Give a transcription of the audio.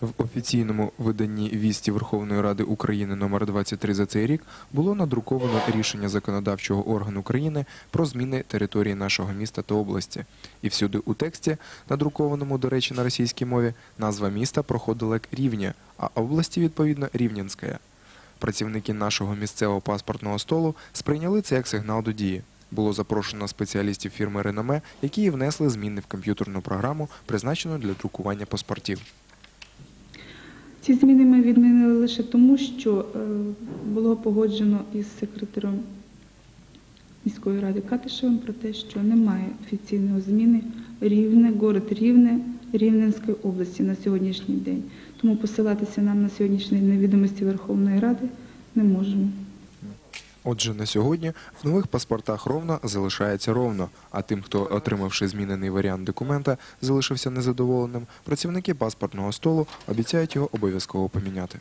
В офіційному виданні «Вісті Верховної Ради України номер 23 за цей рік було надруковано рішення законодавчого органу країни про зміни території нашого міста та області. І всюди у тексті, надрукованому, до речі, на російській мові, назва міста проходила як Рівня, а області, відповідно, Рівненська. Працівники нашого місцевого паспортного столу сприйняли це як сигнал до дії. Було запрошено спеціалістів фірми Реноме, які внесли зміни в комп'ютерну програму, призначену для друкування паспортів. Ці зміни ми відмінили лише тому, що е, було погоджено із секретарем міської ради Катишевим про те, що немає офіційної зміни Рівне, город Рівне, Рівненської області на сьогоднішній день. Тому посилатися нам на сьогоднішній день на Верховної Ради не можемо. Отже, на сьогодні в нових паспортах ровно залишається ровно, а тим, хто, отримавши змінений варіант документа, залишився незадоволеним, працівники паспортного столу обіцяють його обов'язково поміняти.